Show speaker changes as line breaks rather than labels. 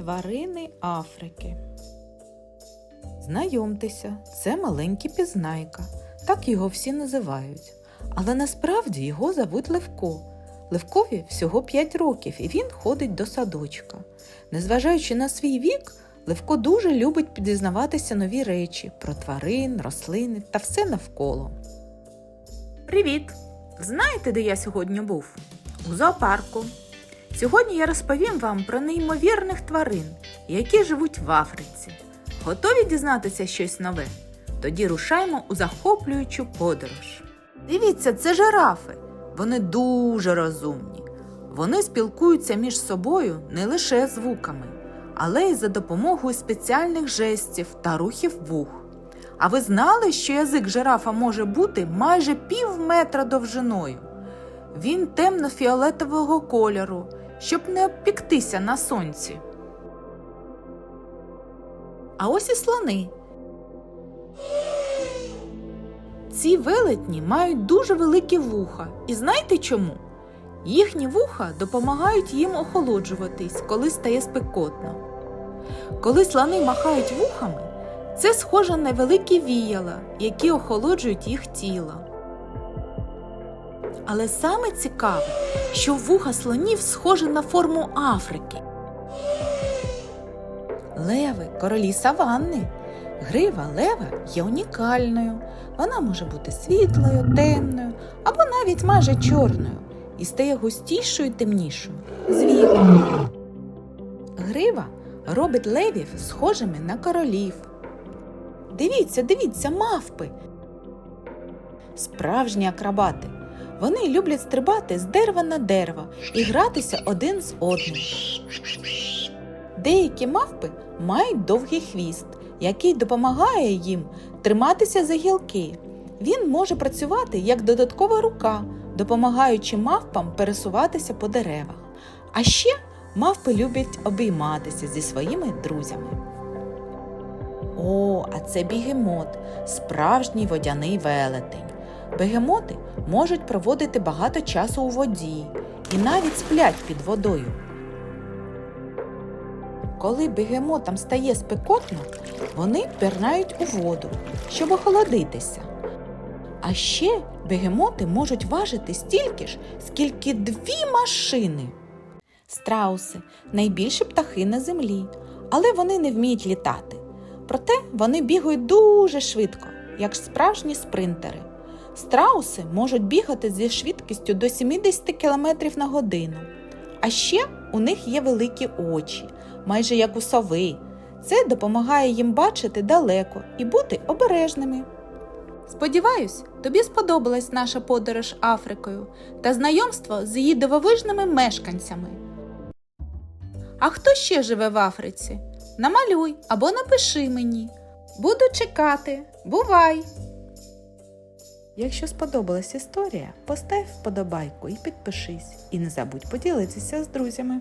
Тварини Африки. Знайомтеся, це маленький пізнайка. Так його всі називають. Але насправді його зовуть Левко. Левкові всього 5 років і він ходить до садочка. Незважаючи на свій вік, Левко дуже любить дізнаватися нові речі про тварин, рослини та все навколо. Привіт! Знаєте, де я сьогодні був? У зоопарку. Сьогодні я розповім вам про неймовірних тварин, які живуть в Африці. Готові дізнатися щось нове? Тоді рушаймо у захоплюючу подорож. Дивіться, це жирафи. Вони дуже розумні. Вони спілкуються між собою не лише звуками, але й за допомогою спеціальних жестів та рухів вух. А ви знали, що язик жирафа може бути майже пів метра довжиною? Він темно-фіолетового кольору, щоб не обпіктися на сонці. А ось і слони. Ці велетні мають дуже великі вуха. І знаєте чому? Їхні вуха допомагають їм охолоджуватись, коли стає спекотно. Коли слони махають вухами, це схоже на великі віяла, які охолоджують їх тіло. Але саме цікаве, що вуха слонів схожі на форму Африки. Леви королі саванни. Грива лева є унікальною. Вона може бути світлою, темною або навіть майже чорною і стає густішою і темнішою з. Грива робить левів схожими на королів. Дивіться, дивіться, мавпи. Справжні акробати. Вони люблять стрибати з дерева на дерево і гратися один з одним. Деякі мавпи мають довгий хвіст, який допомагає їм триматися за гілки. Він може працювати як додаткова рука, допомагаючи мавпам пересуватися по деревах. А ще мавпи люблять обійматися зі своїми друзями. О, а це бігемот, справжній водяний велетень. Бегемоти можуть проводити багато часу у воді і навіть сплять під водою. Коли бегемотам стає спекотно, вони пірнають у воду, щоб охолодитися. А ще бегемоти можуть важити стільки ж, скільки дві машини. Страуси найбільші птахи на землі, але вони не вміють літати. Проте вони бігають дуже швидко, як справжні спринтери. Страуси можуть бігати зі швидкістю до 70 км на годину. А ще у них є великі очі, майже як у сови. Це допомагає їм бачити далеко і бути обережними. Сподіваюсь, тобі сподобалась наша подорож Африкою та знайомство з її дивовижними мешканцями. А хто ще живе в Африці? Намалюй або напиши мені. Буду чекати. Бувай! Якщо сподобалась історія, постав вподобайку і підпишись. І не забудь поділитися з друзями.